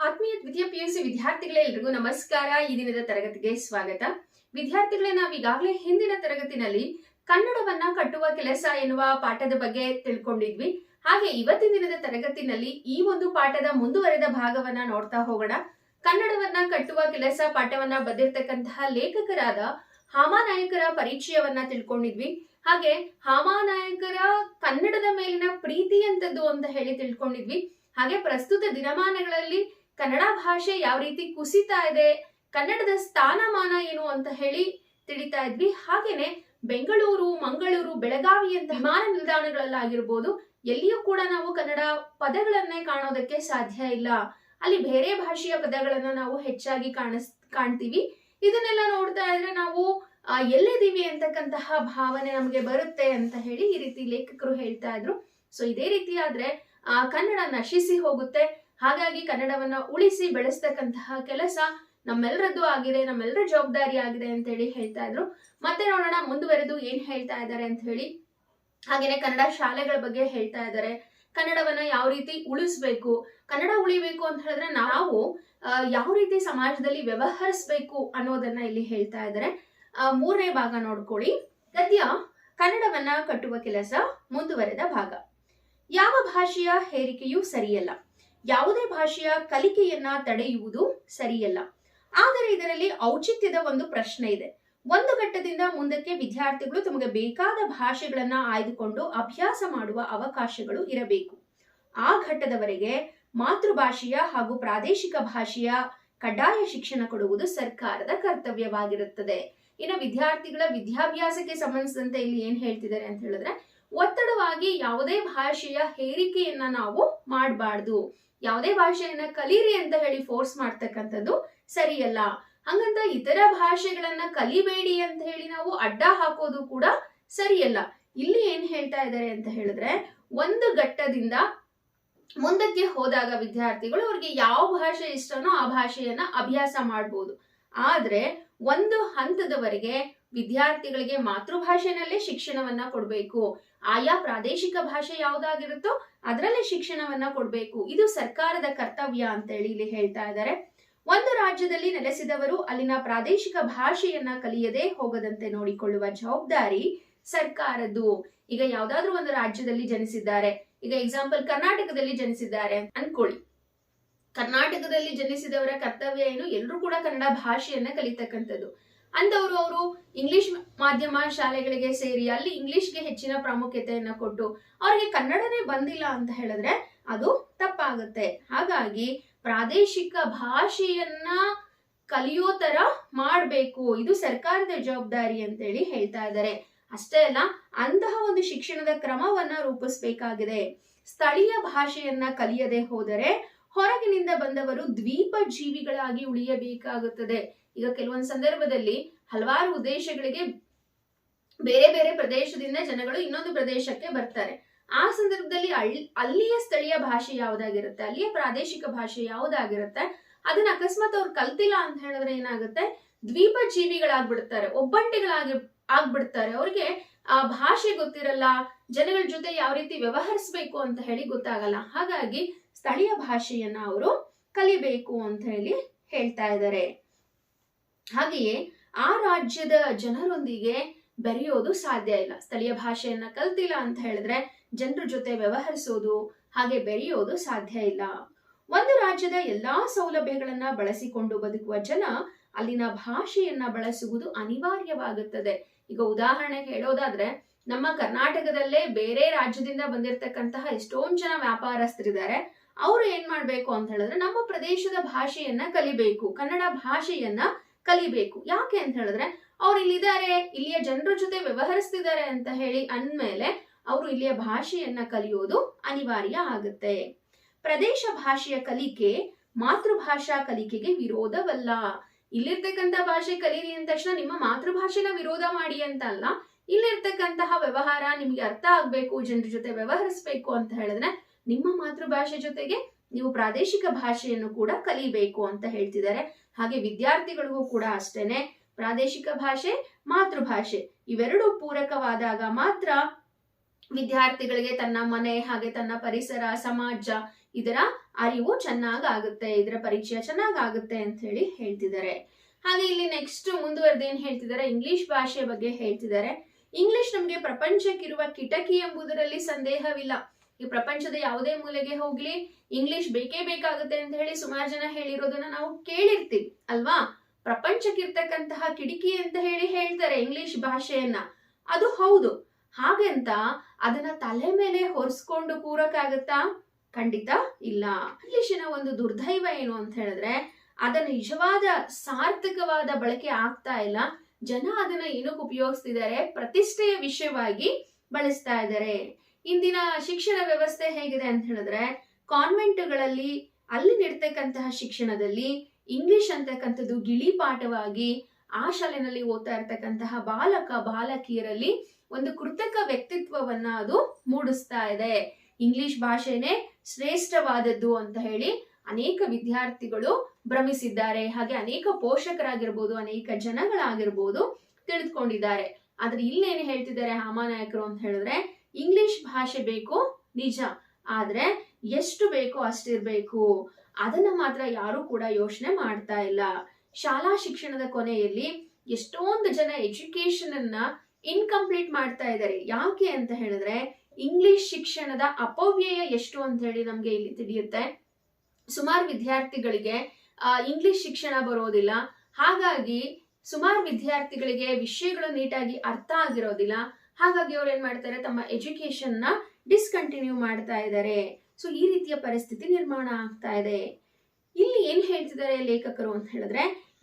ಆತ್ಮೀಯ ದ್ವಿತೀಯ ಪಿಯುಸಿ ವಿದ್ಯಾರ್ಥಿಗಳೇ ಎಲ್ರಿಗೂ ನಮಸ್ಕಾರ. ಈ ದಿನದ ತರಗತಿಗೆ ಸ್ವಾಗತ. ವಿದ್ಯಾರ್ಥಿಗಳೇ, ನಾವು ಈಗಾಗಲೇ ಹಿಂದಿನ ತರಗತಿನಲ್ಲಿ ಕನ್ನಡವನ್ನ ಕಟ್ಟುವ ಕೆಲಸ ಎನ್ನುವ ಪಾಠದ ಬಗ್ಗೆ ತಿಳ್ಕೊಂಡಿದ್ವಿ. ಹಾಗೆ ಇವತ್ತಿನ ದಿನದ ತರಗತಿನಲ್ಲಿ ಈ ಒಂದು ಪಾಠದ ಮುಂದುವರೆದ ಭಾಗವನ್ನ ನೋಡ್ತಾ ಹೋಗೋಣ. ಕನ್ನಡವನ್ನ ಕಟ್ಟುವ ಕೆಲಸ ಪಾಠವನ್ನ ಬರೆದಿರ್ತಕ್ಕಂತಹ ಲೇಖಕರಾದ ಹಾಮಾನಾಯಕರ ಪರಿಚಯವನ್ನ ತಿಳ್ಕೊಂಡಿದ್ವಿ. ಹಾಗೆ ಹಾಮಾನಾಯಕರ ಕನ್ನಡದ ಮೇಲಿನ ಪ್ರೀತಿ ಅಂತದ್ದು ಅಂತ ಹೇಳಿ ತಿಳ್ಕೊಂಡಿದ್ವಿ. ಹಾಗೆ ಪ್ರಸ್ತುತ ದಿನಮಾನಗಳಲ್ಲಿ ಕನ್ನಡ ಭಾಷೆ ಯಾವ ರೀತಿ ಕುಸಿತಾ ಇದೆ, ಕನ್ನಡದ ಸ್ಥಾನಮಾನ ಏನು ಅಂತ ಹೇಳಿ ತಿಳಿತಾ ಇದ್ವಿ. ಹಾಗೇನೆ ಬೆಂಗಳೂರು, ಮಂಗಳೂರು, ಬೆಳಗಾವಿ ಅಂತ ವಿಮಾನ ನಿಲ್ದಾಣಗಳಲ್ಲಾಗಿರ್ಬೋದು, ಎಲ್ಲಿಯೂ ಕೂಡ ನಾವು ಕನ್ನಡ ಪದಗಳನ್ನೇ ಕಾಣೋದಕ್ಕೆ ಸಾಧ್ಯ ಇಲ್ಲ. ಅಲ್ಲಿ ಬೇರೆ ಭಾಷೆಯ ಪದಗಳನ್ನ ನಾವು ಹೆಚ್ಚಾಗಿ ಕಾಣಿಸ್, ಕಾಣ್ತೀವಿ. ಇದನ್ನೆಲ್ಲ ನೋಡ್ತಾ ಇದ್ರೆ ನಾವು ಎಲ್ಲಿದ್ದೀವಿ ಅಂತಕ್ಕಂತಹ ಭಾವನೆ ನಮಗೆ ಬರುತ್ತೆ ಅಂತ ಹೇಳಿ ಈ ರೀತಿ ಲೇಖಕರು ಹೇಳ್ತಾ ಇದ್ರು. ಸೊ, ಇದೇ ರೀತಿ ಆದ್ರೆ ಕನ್ನಡ ನಶಿಸಿ ಹೋಗುತ್ತೆ. ಹಾಗಾಗಿ ಕನ್ನಡವನ್ನ ಉಳಿಸಿ ಬೆಳೆಸ್ತಕ್ಕಂತಹ ಕೆಲಸ ನಮ್ಮೆಲ್ಲರದ್ದು ಆಗಿದೆ ನಮ್ಮೆಲ್ಲರ ಜವಾಬ್ದಾರಿ ಆಗಿದೆ ಅಂತ ಹೇಳಿ ಹೇಳ್ತಾ ಇದ್ರು. ಮತ್ತೆ ನೋಡೋಣ, ಮುಂದುವರೆದು ಏನ್ ಹೇಳ್ತಾ ಇದ್ದಾರೆ ಅಂತ ಹೇಳಿ. ಹಾಗೇನೆ ಕನ್ನಡ ಶಾಲೆಗಳ ಬಗ್ಗೆ ಹೇಳ್ತಾ ಇದ್ದಾರೆ ಕನ್ನಡವನ್ನ ಯಾವ ರೀತಿ ಉಳಿಸ್ಬೇಕು, ಕನ್ನಡ ಉಳಿಬೇಕು ಅಂತ ಹೇಳಿದ್ರೆ ನಾವು ಯಾವ ರೀತಿ ಸಮಾಜದಲ್ಲಿ ವ್ಯವಹರಿಸ್ಬೇಕು ಅನ್ನೋದನ್ನ ಇಲ್ಲಿ ಹೇಳ್ತಾ ಇದ್ದಾರೆ ಮೂರನೇ ಭಾಗ ನೋಡ್ಕೊಳ್ಳಿ. ಗದ್ಯ, ಕನ್ನಡವನ್ನ ಕಟ್ಟುವ ಕೆಲಸ ಮುಂದುವರೆದ ಭಾಗ. ಯಾವ ಭಾಷೆಯ ಹೇರಿಕೆಯೂ ಸರಿಯಲ್ಲ. ಯಾವುದೇ ಭಾಷೆಯ ಕಲಿಕೆಯನ್ನ ತಡೆಯುವುದು ಸರಿಯಲ್ಲ. ಆದರೆ ಇದರಲ್ಲಿ ಔಚಿತ್ಯದ ಒಂದು ಪ್ರಶ್ನೆ ಇದೆ. ಒಂದು ಘಟ್ಟದಿಂದ ಮುಂದಕ್ಕೆ ವಿದ್ಯಾರ್ಥಿಗಳು ತಮಗೆ ಬೇಕಾದ ಭಾಷೆಗಳನ್ನ ಆಯ್ದುಕೊಂಡು ಅಭ್ಯಾಸ ಮಾಡುವ ಅವಕಾಶಗಳು ಇರಬೇಕು. ಆ ಘಟ್ಟದವರೆಗೆ ಮಾತೃಭಾಷೆಯ ಹಾಗೂ ಪ್ರಾದೇಶಿಕ ಭಾಷೆಯ ಕಡ್ಡಾಯ ಶಿಕ್ಷಣ ಕೊಡುವುದು ಸರ್ಕಾರದ ಕರ್ತವ್ಯವಾಗಿರುತ್ತದೆ. ಇನ್ನು ವಿದ್ಯಾರ್ಥಿಗಳ ವಿದ್ಯಾಭ್ಯಾಸಕ್ಕೆ ಸಂಬಂಧಿಸಿದಂತೆ ಇಲ್ಲಿ ಏನ್ ಹೇಳ್ತಿದ್ದಾರೆ ಅಂತ ಹೇಳಿದ್ರೆ ಒತ್ತಡವಾಗಿ ಯಾವುದೇ ಭಾಷೆಯ ಹೇರಿಕೆಯನ್ನ ನಾವು ಮಾಡಬಾರ್ದು. ಯಾವುದೇ ಭಾಷೆಯನ್ನ ಕಲೀರಿ ಅಂತ ಹೇಳಿ ಫೋರ್ಸ್ ಮಾಡ್ತಕ್ಕಂಥದ್ದು ಸರಿಯಲ್ಲ. ಹಂಗಂತ ಇತರ ಭಾಷೆಗಳನ್ನ ಕಲಿಬೇಡಿ ಅಂತ ಹೇಳಿ ನಾವು ಅಡ್ಡ ಹಾಕೋದು ಕೂಡ ಸರಿಯಲ್ಲ. ಇಲ್ಲಿ ಏನ್ ಹೇಳ್ತಾ ಇದ್ದಾರೆ ಅಂತ ಹೇಳಿದ್ರೆ, ಒಂದು ಘಟ್ಟದಿಂದ ಮುಂದಕ್ಕೆ ಹೋದಾಗ ವಿದ್ಯಾರ್ಥಿಗಳು ಅವ್ರಿಗೆ ಯಾವ ಭಾಷೆ ಇಷ್ಟನೋ ಆ ಭಾಷೆಯನ್ನ ಅಭ್ಯಾಸ ಮಾಡ್ಬೋದು. ಆದ್ರೆ ಒಂದು ಹಂತದವರೆಗೆ ವಿದ್ಯಾರ್ಥಿಗಳಿಗೆ ಮಾತೃಭಾಷೆನಲ್ಲೇ ಶಿಕ್ಷಣವನ್ನ ಕೊಡಬೇಕು. ಆಯಾ ಪ್ರಾದೇಶಿಕ ಭಾಷೆ ಯಾವ್ದಾಗಿರುತ್ತೋ ಅದರಲ್ಲೇ ಶಿಕ್ಷಣವನ್ನ ಕೊಡಬೇಕು. ಇದು ಸರ್ಕಾರದ ಕರ್ತವ್ಯ ಅಂತ ಹೇಳಿ ಇಲ್ಲಿ ಹೇಳ್ತಾ ಇದ್ದಾರೆ. ಒಂದು ರಾಜ್ಯದಲ್ಲಿ ನೆಲೆಸಿದವರು ಅಲ್ಲಿನ ಪ್ರಾದೇಶಿಕ ಭಾಷೆಯನ್ನ ಕಲಿಯದೆ ಹೋಗದಂತೆ ನೋಡಿಕೊಳ್ಳುವ ಜವಾಬ್ದಾರಿ ಸರ್ಕಾರದ್ದು. ಈಗ ಯಾವ್ದಾದ್ರು ಒಂದು ರಾಜ್ಯದಲ್ಲಿ ಜನಿಸಿದ್ದಾರೆ. ಈಗ ಎಕ್ಸಾಂಪಲ್ ಕರ್ನಾಟಕದಲ್ಲಿ ಜನಿಸಿದ್ದಾರೆ ಅನ್ಕೊಳ್ಳಿ. ಕರ್ನಾಟಕದಲ್ಲಿ ಜನಿಸಿದವರ ಕರ್ತವ್ಯ ಏನು? ಎಲ್ಲರೂ ಕೂಡ ಕನ್ನಡ ಭಾಷೆಯನ್ನ ಕಲಿತಕ್ಕಂಥದ್ದು. ಅಂದವರು ಅವರು ಇಂಗ್ಲಿಷ್ ಮಾಧ್ಯಮ ಶಾಲೆಗಳಿಗೆ ಸೇರಿ ಅಲ್ಲಿ ಇಂಗ್ಲಿಷ್ಗೆ ಹೆಚ್ಚಿನ ಪ್ರಾಮುಖ್ಯತೆಯನ್ನ ಕೊಟ್ಟು ಅವರಿಗೆ ಕನ್ನಡನೇ ಬಂದಿಲ್ಲ ಅಂತ ಹೇಳಿದ್ರೆ ಅದು ತಪ್ಪಾಗುತ್ತೆ. ಹಾಗಾಗಿ ಪ್ರಾದೇಶಿಕ ಭಾಷೆಯನ್ನ ಕಲಿಯೋ ತರ ಮಾಡಬೇಕು. ಇದು ಸರ್ಕಾರದ ಜವಾಬ್ದಾರಿ ಅಂತೇಳಿ ಹೇಳ್ತಾ ಇದ್ದಾರೆ. ಅಷ್ಟೇ ಅಲ್ಲ, ಅಂತಹ ಒಂದು ಶಿಕ್ಷಣದ ಕ್ರಮವನ್ನ ರೂಪಿಸ್ಬೇಕಾಗಿದೆ. ಸ್ಥಳೀಯ ಭಾಷೆಯನ್ನ ಕಲಿಯದೆ ಹೋದರೆ ಹೊರಗಿನಿಂದ ಬಂದವರು ದ್ವೀಪ ಜೀವಿಗಳಾಗಿ ಉಳಿಯಬೇಕಾಗುತ್ತದೆ. ಈಗ ಕೆಲವೊಂದು ಸಂದರ್ಭದಲ್ಲಿ ಹಲವಾರು ಉದ್ದೇಶಗಳಿಗೆ ಬೇರೆ ಬೇರೆ ಪ್ರದೇಶದಿಂದ ಜನಗಳು ಇನ್ನೊಂದು ಪ್ರದೇಶಕ್ಕೆ ಬರ್ತಾರೆ. ಆ ಸಂದರ್ಭದಲ್ಲಿ ಅಲ್ಲಿಯ ಸ್ಥಳೀಯ ಭಾಷೆ ಯಾವ್ದಾಗಿರುತ್ತೆ? ಅಲ್ಲಿಯ ಪ್ರಾದೇಶಿಕ ಭಾಷೆ ಯಾವ್ದಾಗಿರುತ್ತೆ? ಅದನ್ನ ಅಕಸ್ಮಾತ್ ಅವ್ರು ಕಲ್ತಿಲ್ಲ ಅಂತ ಹೇಳಿದ್ರೆ ಏನಾಗುತ್ತೆ? ದ್ವೀಪ ಜೀವಿಗಳಾಗ್ಬಿಡ್ತಾರೆ ಒಬ್ಬಂಟಿಗಳಾಗಿ, ಆಗ್ಬಿಡ್ತಾರೆ. ಅವ್ರಿಗೆ ಆ ಭಾಷೆ ಗೊತ್ತಿರಲ್ಲ, ಜನಗಳ ಜೊತೆ ಯಾವ ರೀತಿ ವ್ಯವಹರಿಸ್ಬೇಕು ಅಂತ ಹೇಳಿ ಗೊತ್ತಾಗಲ್ಲ. ಹಾಗಾಗಿ ಸ್ಥಳೀಯ ಭಾಷೆಯನ್ನ ಅವರು ಕಲಿಬೇಕು ಅಂತ ಹೇಳಿ ಹೇಳ್ತಾ ಇದ್ದಾರೆ. ಹಾಗೆಯೇ ಆ ರಾಜ್ಯದ ಜನರೊಂದಿಗೆ ಬೆರೆಯೋದು ಸಾಧ್ಯ ಇಲ್ಲ. ಸ್ಥಳೀಯ ಭಾಷೆಯನ್ನ ಕಲ್ತಿಲ್ಲ ಅಂತ ಹೇಳಿದ್ರೆ ಜನರ ಜೊತೆ ವ್ಯವಹರಿಸೋದು ಹಾಗೆ ಬೆರೆಯೋದು ಸಾಧ್ಯ ಇಲ್ಲ. ಒಂದು ರಾಜ್ಯದ ಎಲ್ಲಾ ಸೌಲಭ್ಯಗಳನ್ನ ಬಳಸಿಕೊಂಡು ಬದುಕುವ ಜನ ಅಲ್ಲಿನ ಭಾಷೆಯನ್ನ ಬಳಸುವುದು ಅನಿವಾರ್ಯವಾಗುತ್ತದೆ. ಈಗ ಉದಾಹರಣೆಗೆ ಹೇಳೋದಾದ್ರೆ, ನಮ್ಮ ಕರ್ನಾಟಕದಲ್ಲೇ ಬೇರೆ ರಾಜ್ಯದಿಂದ ಬಂದಿರತಕ್ಕಂತಹ ಎಷ್ಟೊಂದ್ ಜನ ವ್ಯಾಪಾರಸ್ಥರಿದ್ದಾರೆ. ಅವರು ಏನ್ ಮಾಡ್ಬೇಕು ಅಂತ ಹೇಳಿದ್ರೆ, ನಮ್ಮ ಪ್ರದೇಶದ ಭಾಷೆಯನ್ನ ಕಲಿಬೇಕು, ಕನ್ನಡ ಭಾಷೆಯನ್ನ ಕಲಿಬೇಕು. ಯಾಕೆ ಅಂತ ಹೇಳಿದ್ರೆ, ಅವ್ರು ಇಲ್ಲಿದ್ದಾರೆ, ಇಲ್ಲಿಯ ಜನರ ಜೊತೆ ವ್ಯವಹರಿಸ್ತಿದ್ದಾರೆ ಅಂತ ಹೇಳಿ ಅಂದ್ಮೇಲೆ ಅವರು ಇಲ್ಲಿಯ ಭಾಷೆಯನ್ನ ಕಲಿಯೋದು ಅನಿವಾರ್ಯ ಆಗುತ್ತೆ. ಪ್ರದೇಶ ಭಾಷೆಯ ಕಲಿಕೆ ಮಾತೃಭಾಷಾ ಕಲಿಕೆಗೆ ವಿರೋಧವಲ್ಲ. ಇಲ್ಲಿರ್ತಕ್ಕಂಥ ಭಾಷೆ ಕಲೀರಿ ಅಂದ ತಕ್ಷಣ ನಿಮ್ಮ ಮಾತೃಭಾಷೆನ ವಿರೋಧ ಮಾಡಿ ಅಂತ ಅಲ್ಲ, ಇಲ್ಲಿರ್ತಕ್ಕಂತಹ ವ್ಯವಹಾರ ನಿಮ್ಗೆ ಅರ್ಥ ಆಗ್ಬೇಕು, ಜನರ ಜೊತೆ ವ್ಯವಹರಿಸ್ಬೇಕು ಅಂತ ಹೇಳಿದ್ರೆ ನಿಮ್ಮ ಮಾತೃಭಾಷೆ ಜೊತೆಗೆ ನೀವು ಪ್ರಾದೇಶಿಕ ಭಾಷೆಯನ್ನು ಕೂಡ ಕಲಿಬೇಕು ಅಂತ ಹೇಳ್ತಿದ್ದಾರೆ. ಹಾಗೆ ವಿದ್ಯಾರ್ಥಿಗಳಿಗೂ ಕೂಡ ಅಷ್ಟೇನೆ ಪ್ರಾದೇಶಿಕ ಭಾಷೆ, ಮಾತೃಭಾಷೆ ಇವೆರಡು ಪೂರಕವಾದಾಗ ಮಾತ್ರ ವಿದ್ಯಾರ್ಥಿಗಳಿಗೆ ತನ್ನ ಮನೆ, ಹಾಗೆ ತನ್ನ ಪರಿಸರ, ಸಮಾಜ ಇದರ ಅರಿವು ಚೆನ್ನಾಗಾಗುತ್ತೆ, ಇದರ ಪರಿಚಯ ಚೆನ್ನಾಗಾಗುತ್ತೆ ಅಂತ ಹೇಳಿ ಹೇಳ್ತಿದ್ದಾರೆ. ಹಾಗೆ ಇಲ್ಲಿ ನೆಕ್ಸ್ಟ್ ಮುಂದುವರೆದು ಏನ್ ಹೇಳ್ತಿದ್ದಾರೆ? ಇಂಗ್ಲಿಷ್ ಭಾಷೆ ಬಗ್ಗೆ ಹೇಳ್ತಿದ್ದಾರೆ. ಇಂಗ್ಲಿಷ್ ನಮಗೆ ಪ್ರಪಂಚಕ್ಕಿರುವ ಕಿಟಕಿ ಎಂಬುದರಲ್ಲಿ ಸಂದೇಹವಿಲ್ಲ. ಈ ಪ್ರಪಂಚದ ಯಾವುದೇ ಮೂಲೆಗೆ ಹೋಗ್ಲಿ ಇಂಗ್ಲಿಷ್ ಬೇಕೇ ಬೇಕಾಗುತ್ತೆ ಅಂತ ಹೇಳಿ ಸುಮಾರು ಜನ ಹೇಳಿರೋದನ್ನ ನಾವು ಕೇಳಿರ್ತೀವಿ, ಅಲ್ವಾ? ಪ್ರಪಂಚಕ್ಕಿರ್ತಕ್ಕಂತಹ ಕಿಟಕಿ ಅಂತ ಹೇಳಿ ಹೇಳ್ತಾರೆ ಇಂಗ್ಲಿಷ್ ಭಾಷೆಯನ್ನ. ಅದು ಹೌದು. ಹಾಗೆಂತ ಅದನ್ನ ತಲೆ ಮೇಲೆ ಹೊರಿಸ್ಕೊಂಡು ಕೂರಕ್ಕಾಗತ್ತಾ? ಖಂಡಿತ ಇಲ್ಲ. ಇಂಗ್ಲಿಶಿನ ಒಂದು ದುರ್ದೈವ ಏನು ಅಂತ ಹೇಳಿದ್ರೆ ಅದರ ನಿಜವಾದ ಸಾರ್ಥಕವಾದ ಬಳಕೆ ಆಗ್ತಾ ಇಲ್ಲ. ಜನ ಅದನ್ನ ಏನಕ್ಕೆ ಉಪಯೋಗಿಸ್ತಿದ್ದಾರೆ? ಪ್ರತಿಷ್ಠೆಯ ವಿಷಯವಾಗಿ ಬಳಸ್ತಾ ಇದ್ದಾರೆ. ಇಂದಿನ ಶಿಕ್ಷಣ ವ್ಯವಸ್ಥೆ ಹೇಗಿದೆ ಅಂತ ಹೇಳಿದ್ರೆ ಕಾನ್ವೆಂಟ್ಗಳಲ್ಲಿ ಅಲ್ಲಿ ನೀಡ್ತಕ್ಕಂತಹ ಶಿಕ್ಷಣದಲ್ಲಿ ಇಂಗ್ಲಿಷ್ ಅಂತಕ್ಕಂಥದ್ದು ಗಿಳಿ ಪಾಠವಾಗಿ ಆ ಶಾಲೆನಲ್ಲಿ ಓದ್ತಾ ಇರ್ತಕ್ಕಂತಹ ಬಾಲಕ, ಬಾಲಕಿಯರಲ್ಲಿ ಒಂದು ಕೃತಕ ವ್ಯಕ್ತಿತ್ವವನ್ನ ಅದು ಮೂಡಿಸ್ತಾ ಇದೆ. ಇಂಗ್ಲಿಷ್ ಭಾಷೆನೇ ಶ್ರೇಷ್ಠವಾದದ್ದು ಅಂತ ಹೇಳಿ ಅನೇಕ ವಿದ್ಯಾರ್ಥಿಗಳು ಭ್ರಮಿಸಿದ್ದಾರೆ. ಹಾಗೆ ಅನೇಕ ಪೋಷಕರಾಗಿರ್ಬೋದು, ಅನೇಕ ಜನಗಳಾಗಿರ್ಬೋದು ತಿಳಿದುಕೊಂಡಿದ್ದಾರೆ. ಆದ್ರೆ ಇಲ್ಲೇನು ಹೇಳ್ತಿದ್ದಾರೆ ಹಾಮಾನಾಯಕರು ಅಂತ ಹೇಳಿದ್ರೆ ಇಂಗ್ಲಿಷ್ ಭಾಷೆ ಬೇಕು, ನಿಜ. ಆದ್ರೆ ಎಷ್ಟು ಬೇಕೋ ಅಷ್ಟಿರ್ಬೇಕು. ಅದನ್ನ ಮಾತ್ರ ಯಾರು ಕೂಡ ಯೋಚನೆ ಮಾಡ್ತಾ ಇಲ್ಲ. ಶಾಲಾ ಶಿಕ್ಷಣದ ಕೊನೆಯಲ್ಲಿ ಎಷ್ಟೊಂದು ಜನ ಎಜುಕೇಶನ್ ಅನ್ನ ಇನ್ಕಂಪ್ಲೀಟ್ ಮಾಡ್ತಾ ಇದ್ದಾರೆ ಯಾಕೆ ಅಂತ ಹೇಳಿದ್ರೆ ಇಂಗ್ಲಿಷ್ ಶಿಕ್ಷಣದ ಅಪವ್ಯಯ ಎಷ್ಟು ಅಂತ ಹೇಳಿ ನಮ್ಗೆ ಇಲ್ಲಿ ತಿಳಿಯುತ್ತೆ. ಸುಮಾರು ವಿದ್ಯಾರ್ಥಿಗಳಿಗೆ ಇಂಗ್ಲಿಷ್ ಶಿಕ್ಷಣ ಬರೋದಿಲ್ಲ. ಹಾಗಾಗಿ ಸುಮಾರು ವಿದ್ಯಾರ್ಥಿಗಳಿಗೆ ವಿಷಯಗಳು ನೀಟಾಗಿ ಅರ್ಥ ಆಗಿರೋದಿಲ್ಲ. ಹಾಗಾಗಿ ಅವ್ರು ಏನ್ ಮಾಡ್ತಾರೆ, ತಮ್ಮ ಎಜುಕೇಶನ್ನ ಡಿಸ್ಕಂಟಿನ್ಯೂ ಮಾಡ್ತಾ ಇದ್ದಾರೆ ಸೊ ಈ ರೀತಿಯ ಪರಿಸ್ಥಿತಿ ನಿರ್ಮಾಣ ಆಗ್ತಾ ಇದೆ. ಇಲ್ಲಿ ಏನ್ ಹೇಳ್ತಿದ್ದಾರೆ ಲೇಖಕರು ಅಂತ ಹೇಳಿದ್ರೆ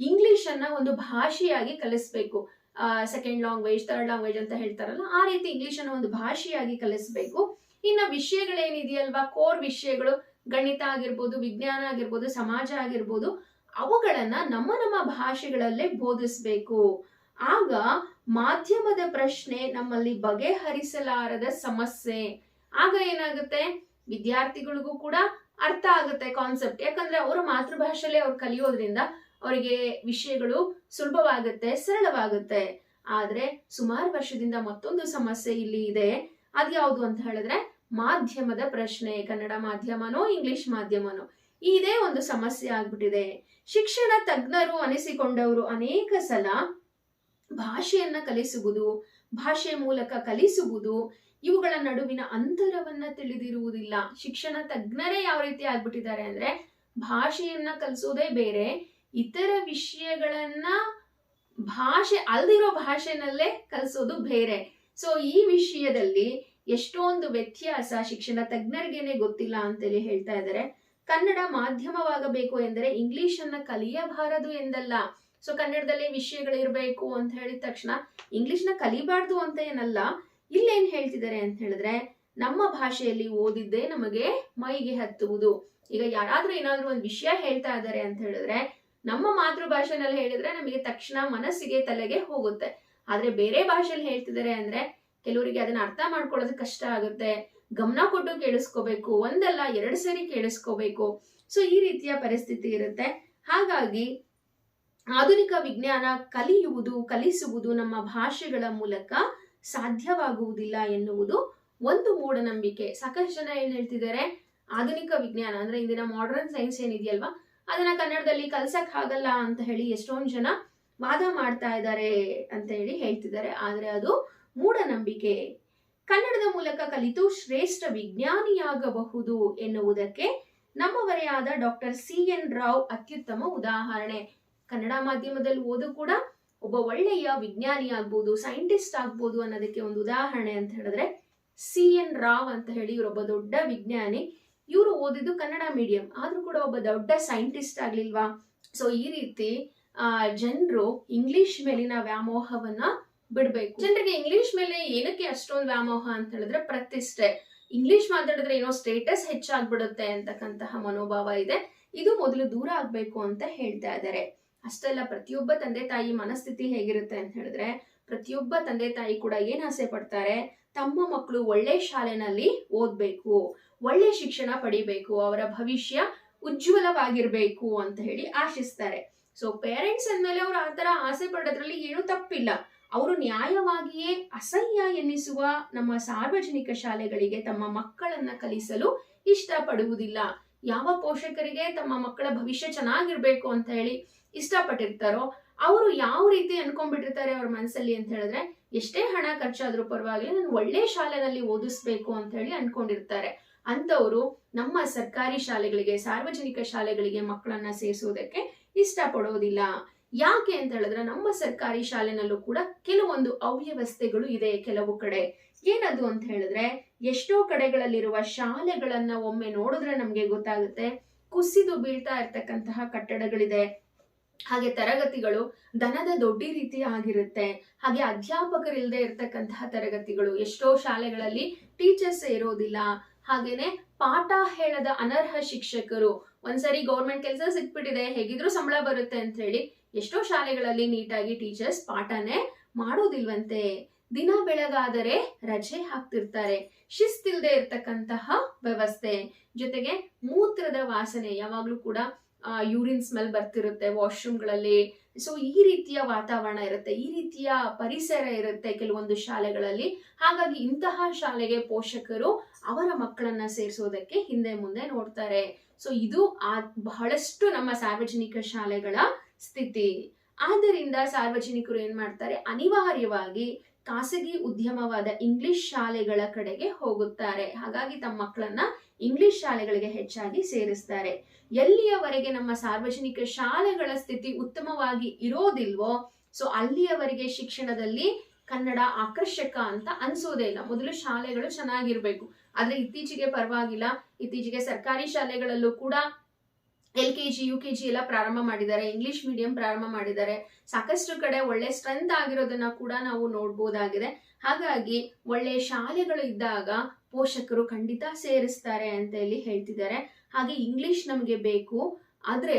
ಇಂಗ್ಲಿಷ್ ಅನ್ನ ಒಂದು ಭಾಷೆಯಾಗಿ ಕಲಿಸ್ಬೇಕು. ಸೆಕೆಂಡ್ ಲ್ಯಾಂಗ್ವೇಜ್ ಥರ್ಡ್ ಲ್ಯಾಂಗ್ವೇಜ್ ಅಂತ ಹೇಳ್ತಾರಲ್ಲ, ಆ ರೀತಿ ಇಂಗ್ಲಿಷ್ ಅನ್ನ ಒಂದು ಭಾಷೆಯಾಗಿ ಕಲಿಸ್ಬೇಕು. ಇನ್ನ ವಿಷಯಗಳೇನಿದೆಯಲ್ವಾ? ಕೋರ್ ವಿಷಯಗಳು, ಗಣಿತ ಆಗಿರ್ಬೋದು, ವಿಜ್ಞಾನ ಆಗಿರ್ಬೋದು, ಸಮಾಜ ಆಗಿರ್ಬೋದು, ಅವುಗಳನ್ನ ನಮ್ಮ ನಮ್ಮ ಭಾಷೆಗಳಲ್ಲೇ ಬೋಧಿಸ್ಬೇಕು. ಆಗ ಮಾಧ್ಯಮದ ಪ್ರಶ್ನೆ ನಮ್ಮಲ್ಲಿ ಬಗೆಹರಿಸಲಾರದ ಸಮಸ್ಯೆ. ಆಗ ಏನಾಗುತ್ತೆ? ವಿದ್ಯಾರ್ಥಿಗಳಿಗೂ ಕೂಡ ಅರ್ಥ ಆಗುತ್ತೆ ಕಾನ್ಸೆಪ್ಟ್ ಯಾಕಂದ್ರೆ ಅವರ ಮಾತೃಭಾಷೆಯಲ್ಲೇ ಅವ್ರು ಕಲಿಯೋದ್ರಿಂದ ಅವರಿಗೆ ವಿಷಯಗಳು ಸುಲಭವಾಗುತ್ತೆ, ಸರಳವಾಗುತ್ತೆ. ಆದ್ರೆ ಸುಮಾರು ವರ್ಷದಿಂದ ಮತ್ತೊಂದು ಸಮಸ್ಯೆ ಇಲ್ಲಿ ಇದೆ. ಅದ್ಯಾವುದು ಅಂತ ಹೇಳಿದ್ರೆ ಮಾಧ್ಯಮದ ಪ್ರಶ್ನೆ, ಕನ್ನಡ ಮಾಧ್ಯಮನೋ, ಇಂಗ್ಲಿಷ್ ಮಾಧ್ಯಮನೋ. ಇದೇ ಒಂದು ಸಮಸ್ಯೆ ಆಗ್ಬಿಟ್ಟಿದೆ. ಶಿಕ್ಷಣ ತಜ್ಞರು ಅನಿಸಿಕೊಂಡವರು ಅನೇಕ ಸಲ ಭಾಷೆಯನ್ನ ಕಲಿಸುವುದು, ಭಾಷೆ ಮೂಲಕ ಕಲಿಸುವುದು, ಇವುಗಳ ನಡುವಿನ ಅಂತರವನ್ನ ತಿಳಿದಿರುವುದಿಲ್ಲ. ಶಿಕ್ಷಣ ತಜ್ಞರೇ ಯಾವ ರೀತಿ ಆಗ್ಬಿಟ್ಟಿದ್ದಾರೆ ಅಂದ್ರೆ ಭಾಷೆಯನ್ನ ಕಲಿಸೋದೇ ಬೇರೆ, ಇತರ ವಿಷಯಗಳನ್ನ ಭಾಷೆ ಅಲ್ದಿರೋ ಭಾಷೆನಲ್ಲೇ ಕಲಿಸೋದು ಬೇರೆ. ಸೊ ಈ ವಿಷಯದಲ್ಲಿ ಎಷ್ಟೊಂದು ವ್ಯತ್ಯಾಸ ಶಿಕ್ಷಣ ತಜ್ಞರಿಗೇನೆ ಗೊತ್ತಿಲ್ಲ ಅಂತೇಳಿ ಹೇಳ್ತಾ ಇದ್ದಾರೆ. ಕನ್ನಡ ಮಾಧ್ಯಮವಾಗಬೇಕು ಎಂದರೆ ಇಂಗ್ಲಿಷ್ ಅನ್ನ ಕಲಿಯಬಾರದು ಎಂದಲ್ಲ. ಸೊ ಕನ್ನಡದಲ್ಲೇ ವಿಷಯಗಳಿರಬೇಕು ಅಂತ ಹೇಳಿದ ತಕ್ಷಣ ಇಂಗ್ಲಿಷ್ನ ಕಲಿಬಾರ್ದು ಅಂತ ಏನಲ್ಲ, ಇಲ್ಲೇನ್ ಹೇಳ್ತಿದ್ದಾರೆ ಅಂತ ಹೇಳಿದ್ರೆ ನಮ್ಮ ಭಾಷೆಯಲ್ಲಿ ಓದಿದ್ದೇ ನಮಗೆ ಮೈಗೆ ಹತ್ತುವುದು. ಈಗ ಯಾರಾದ್ರೂ ಏನಾದ್ರೂ ಒಂದು ವಿಷಯ ಹೇಳ್ತಾ ಇದ್ದಾರೆ ಅಂತ ಹೇಳಿದ್ರೆ, ನಮ್ಮ ಮಾತೃಭಾಷೆನಲ್ಲಿ ಹೇಳಿದ್ರೆ ನಮಗೆ ತಕ್ಷಣ ಮನಸ್ಸಿಗೆ ತಲೆಗೆ ಹೋಗುತ್ತೆ. ಆದ್ರೆ ಬೇರೆ ಭಾಷೆಯಲ್ಲಿ ಹೇಳ್ತಿದ್ದಾರೆ ಅಂದ್ರೆ ಕೆಲವರಿಗೆ ಅದನ್ನ ಅರ್ಥ ಮಾಡ್ಕೊಳ್ಳೋದು ಕಷ್ಟ ಆಗುತ್ತೆ. ಗಮನ ಕೊಟ್ಟು ಕೇಳಿಸ್ಕೋಬೇಕು, ಒಂದಲ್ಲ, ಎರಡು ಸರಿ ಕೇಳಿಸ್ಕೋಬೇಕು. ಸೊ ಈ ರೀತಿಯ ಪರಿಸ್ಥಿತಿ ಇರುತ್ತೆ. ಹಾಗಾಗಿ ಆಧುನಿಕ ವಿಜ್ಞಾನ ಕಲಿಯುವುದು, ಕಲಿಸುವುದು ನಮ್ಮ ಭಾಷೆಗಳ ಮೂಲಕ ಸಾಧ್ಯವಾಗುವುದಿಲ್ಲ ಎನ್ನುವುದು ಒಂದು ಮೂಢನಂಬಿಕೆ. ಸಾಕಷ್ಟು ಜನ ಏನ್ ಹೇಳ್ತಿದ್ದಾರೆ, ಆಧುನಿಕ ವಿಜ್ಞಾನ, ಅಂದ್ರೆ ಇಂದಿನ ಮಾಡರ್ನ್ ಸೈನ್ಸ್ ಏನಿದೆಯಲ್ವಾ, ಅದನ್ನ ಕನ್ನಡದಲ್ಲಿ ಕಲ್ಸಕ್ ಆಗಲ್ಲ ಅಂತ ಹೇಳಿ ಎಷ್ಟೊಂದು ಜನ ವಾದ ಮಾಡ್ತಾ ಇದ್ದಾರೆ ಅಂತ ಹೇಳಿ ಹೇಳ್ತಿದ್ದಾರೆ. ಆದ್ರೆ ಅದು ಮೂಢನಂಬಿಕೆ. ಕನ್ನಡದ ಮೂಲಕ ಕಲಿತು ಶ್ರೇಷ್ಠ ವಿಜ್ಞಾನಿಯಾಗಬಹುದು ಎನ್ನುವುದಕ್ಕೆ ನಮ್ಮವರೇ ಆದ ಡಾಕ್ಟರ್ ಸಿ ಎನ್ ರಾವ್ ಅತ್ಯುತ್ತಮ ಉದಾಹರಣೆ. ಕನ್ನಡ ಮಾಧ್ಯಮದಲ್ಲಿ ಓದು ಕೂಡ ಒಬ್ಬ ಒಳ್ಳೆಯ ವಿಜ್ಞಾನಿ ಆಗ್ಬೋದು ಸೈಂಟಿಸ್ಟ್ ಆಗ್ಬೋದು ಅನ್ನೋದಕ್ಕೆ ಒಂದು ಉದಾಹರಣೆ ಅಂತ ಹೇಳಿದ್ರೆ ಸಿ ಎನ್ ರಾವ್ ಅಂತ ಹೇಳಿ ಇವರೊಬ್ಬ ದೊಡ್ಡ ವಿಜ್ಞಾನಿ. ಇವರು ಓದಿದ್ದು ಕನ್ನಡ ಮೀಡಿಯಂ ಆದ್ರೂ ಕೂಡ ಒಬ್ಬ ದೊಡ್ಡ ಸೈಂಟಿಸ್ಟ್ ಆಗ್ಲಿಲ್ವಾ? ಸೊ ಈ ರೀತಿ ಜನರು ಇಂಗ್ಲಿಷ್ ಮೇಲಿನ ವ್ಯಾಮೋಹವನ್ನ ಬಿಡ್ಬೇಕು. ಜನರಿಗೆ ಇಂಗ್ಲಿಷ್ ಮೇಲೆ ಏನಕ್ಕೆ ಅಷ್ಟೊಂದು ವ್ಯಾಮೋಹ ಅಂತ ಹೇಳಿದ್ರೆ ಪ್ರತಿಷ್ಠೆ. ಇಂಗ್ಲಿಷ್ ಮಾತಾಡಿದ್ರೆ ಏನೋ ಸ್ಟೇಟಸ್ ಹೆಚ್ಚಾಗ್ಬಿಡುತ್ತೆ ಅಂತಕ್ಕಂತಹ ಮನೋಭಾವ ಇದೆ. ಇದು ಮೊದಲು ದೂರ ಆಗ್ಬೇಕು ಅಂತ ಹೇಳ್ತಾ ಇದ್ದಾರೆ. ಅಷ್ಟೆಲ್ಲ ಪ್ರತಿಯೊಬ್ಬ ತಂದೆ ತಾಯಿ ಮನಸ್ಥಿತಿ ಹೇಗಿರುತ್ತೆ ಅಂತ ಹೇಳಿದ್ರೆ, ಪ್ರತಿಯೊಬ್ಬ ತಂದೆ ತಾಯಿ ಕೂಡ ಏನ್ ಆಸೆ ಪಡ್ತಾರೆ? ತಮ್ಮ ಮಕ್ಕಳು ಒಳ್ಳೆ ಶಾಲೆನಲ್ಲಿ ಓದ್ಬೇಕು, ಒಳ್ಳೆ ಶಿಕ್ಷಣ ಪಡಿಬೇಕು, ಅವರ ಭವಿಷ್ಯ ಉಜ್ವಲವಾಗಿರ್ಬೇಕು ಅಂತ ಹೇಳಿ ಆಶಿಸ್ತಾರೆ. ಸೊ ಪೇರೆಂಟ್ಸ್ ಅಂದ್ಮೇಲೆ ಅವ್ರು ಆತರ ಆಸೆ ಪಡೋದ್ರಲ್ಲಿ ಏನೂ ತಪ್ಪಿಲ್ಲ. ಅವರು ನ್ಯಾಯವಾಗಿಯೇ ಅಸಹ್ಯ ಎನ್ನಿಸುವ ನಮ್ಮ ಸಾರ್ವಜನಿಕ ಶಾಲೆಗಳಿಗೆ ತಮ್ಮ ಮಕ್ಕಳನ್ನ ಕಲಿಸಲು ಇಷ್ಟಪಡುವುದಿಲ್ಲ. ಯಾವ ಪೋಷಕರಿಗೆ ತಮ್ಮ ಮಕ್ಕಳ ಭವಿಷ್ಯ ಚೆನ್ನಾಗಿರ್ಬೇಕು ಅಂತ ಹೇಳಿ ಇಷ್ಟಪಟ್ಟಿರ್ತಾರೋ ಅವರು ಯಾವ ರೀತಿ ಅನ್ಕೊಂಡ್ಬಿಟ್ಟಿರ್ತಾರೆ ಅವ್ರ ಮನಸ್ಸಲ್ಲಿ ಅಂತ ಹೇಳಿದ್ರೆ, ಎಷ್ಟೇ ಹಣ ಖರ್ಚಾದ್ರೂ ಪರವಾಗಿಲ್ಲ, ನಾನು ಒಳ್ಳೆ ಶಾಲೆನಲ್ಲಿ ಓದಿಸ್ಬೇಕು ಅಂತ ಹೇಳಿ ಅನ್ಕೊಂಡಿರ್ತಾರೆ. ಅಂತವರು ನಮ್ಮ ಸರ್ಕಾರಿ ಶಾಲೆಗಳಿಗೆ, ಸಾರ್ವಜನಿಕ ಶಾಲೆಗಳಿಗೆ ಮಕ್ಕಳನ್ನ ಸೇರಿಸೋದಕ್ಕೆ ಇಷ್ಟಪಡೋದಿಲ್ಲ. ಯಾಕೆ ಅಂತ ಹೇಳಿದ್ರೆ, ನಮ್ಮ ಸರ್ಕಾರಿ ಶಾಲೆನಲ್ಲೂ ಕೂಡ ಕೆಲವೊಂದು ಅವ್ಯವಸ್ಥೆಗಳು ಇದೆ ಕೆಲವು ಕಡೆ. ಏನದು ಅಂತ ಹೇಳಿದ್ರೆ, ಎಷ್ಟೋ ಕಡೆಗಳಲ್ಲಿರುವ ಶಾಲೆಗಳನ್ನ ಒಮ್ಮೆ ನೋಡಿದ್ರೆ ನಮ್ಗೆ ಗೊತ್ತಾಗುತ್ತೆ, ಕುಸಿದು ಬೀಳ್ತಾ ಇರ್ತಕ್ಕಂತಹ ಕಟ್ಟಡಗಳಿದೆ ಹಾಗೆ ತರಗತಿಗಳು ದನದ ದೊಡ್ಡ ರೀತಿ ಆಗಿರುತ್ತೆ. ಹಾಗೆ ಅಧ್ಯಾಪಕರಿಲ್ಲದೆ ಇರತಕ್ಕಂತಹ ತರಗತಿಗಳು ಎಷ್ಟೋ ಶಾಲೆಗಳಲ್ಲಿ ಟೀಚರ್ಸ್ ಇರೋದಿಲ್ಲ ಹಾಗೇನೆ ಪಾಠ ಹೇಳದ ಅನರ್ಹ ಶಿಕ್ಷಕರು, ಒಂದ್ಸರಿ ಗೌರ್ಮೆಂಟ್ ಕೆಲಸ ಸಿಕ್ಬಿಟ್ಟಿದೆ, ಹೇಗಿದ್ರು ಸಂಬಳ ಬರುತ್ತೆ ಅಂತ ಹೇಳಿ ಎಷ್ಟೋ ಶಾಲೆಗಳಲ್ಲಿ ನೀಟಾಗಿ ಟೀಚರ್ಸ್ ಪಾಠನೇ ಮಾಡೋದಿಲ್ವಂತೆ. ದಿನ ಬೆಳಗಾದರೆ ರಜೆ ಹಾಕ್ತಿರ್ತಾರೆ. ಶಿಸ್ತಿಲ್ದೆ ಇರ್ತಕ್ಕಂತಹ ವ್ಯವಸ್ಥೆ. ಜೊತೆಗೆ ಮೂತ್ರದ ವಾಸನೆ ಯಾವಾಗ್ಲೂ ಕೂಡ ಯೂರಿನ್ ಸ್ಮೆಲ್ ಬರ್ತಿರುತ್ತೆ ವಾಶ್ರೂಮ್ಗಳಲ್ಲಿ ಸೊ ಈ ರೀತಿಯ ವಾತಾವರಣ ಇರುತ್ತೆ, ಈ ರೀತಿಯ ಪರಿಸರ ಇರುತ್ತೆ ಕೆಲವೊಂದು ಶಾಲೆಗಳಲ್ಲಿ. ಹಾಗಾಗಿ ಇಂತಹ ಶಾಲೆಗೆ ಪೋಷಕರು ಅವರ ಮಕ್ಕಳನ್ನ ಸೇರಿಸೋದಕ್ಕೆ ಹಿಂದೆ ಮುಂದೆ ನೋಡ್ತಾರೆ. ಸೊ ಇದು ಆ, ಬಹಳಷ್ಟು ನಮ್ಮ ಸಾರ್ವಜನಿಕ ಶಾಲೆಗಳ ಸ್ಥಿತಿ. ಆದ್ದರಿಂದ ಸಾರ್ವಜನಿಕರು ಏನ್ ಮಾಡ್ತಾರೆ? ಅನಿವಾರ್ಯವಾಗಿ ಖಾಸಗಿ ಉದ್ಯಮವಾದ ಇಂಗ್ಲಿಷ್ ಶಾಲೆಗಳ ಕಡೆಗೆ ಹೋಗುತ್ತಾರೆ. ಹಾಗಾಗಿ ತಮ್ಮ ಮಕ್ಕಳನ್ನ ಇಂಗ್ಲಿಷ್ ಶಾಲೆಗಳಿಗೆ ಹೆಚ್ಚಾಗಿ ಸೇರಿಸ್ತಾರೆ. ಎಲ್ಲಿಯವರೆಗೆ ನಮ್ಮ ಸಾರ್ವಜನಿಕ ಶಾಲೆಗಳ ಸ್ಥಿತಿ ಉತ್ತಮವಾಗಿ ಇರೋದಿಲ್ವೋ ಸೊ ಅಲ್ಲಿಯವರೆಗೆ ಶಿಕ್ಷಣದಲ್ಲಿ ಕನ್ನಡ ಆಕರ್ಷಕ ಅಂತ ಅನ್ಸೋದೇ ಇಲ್ಲ. ಮೊದಲು ಶಾಲೆಗಳು ಚೆನ್ನಾಗಿರ್ಬೇಕು. ಆದ್ರೆ ಇತ್ತೀಚೆಗೆ ಪರವಾಗಿಲ್ಲ. ಇತ್ತೀಚೆಗೆ ಸರ್ಕಾರಿ ಶಾಲೆಗಳಲ್ಲೂ ಕೂಡ L K G, U K G ಎಲ್ಲ ಪ್ರಾರಂಭ ಮಾಡಿದ್ದಾರೆ, ಇಂಗ್ಲಿಷ್ ಮೀಡಿಯಂ ಪ್ರಾರಂಭ ಮಾಡಿದ್ದಾರೆ. ಸಾಕಷ್ಟು ಕಡೆ ಒಳ್ಳೆ ಸ್ಟ್ರೆಂತ್ ಆಗಿರೋದನ್ನ ಕೂಡ ನಾವು ನೋಡ್ಬೋದಾಗಿದೆ. ಹಾಗಾಗಿ ಒಳ್ಳೆ ಶಾಲೆಗಳು ಇದ್ದಾಗ ಪೋಷಕರು ಖಂಡಿತ ಸೇರಿಸ್ತಾರೆ ಅಂತ ಇಲ್ಲಿ ಹೇಳ್ತಿದ್ದಾರೆ. ಹಾಗೆ ಇಂಗ್ಲಿಷ್ ನಮಗೆ ಬೇಕು, ಆದ್ರೆ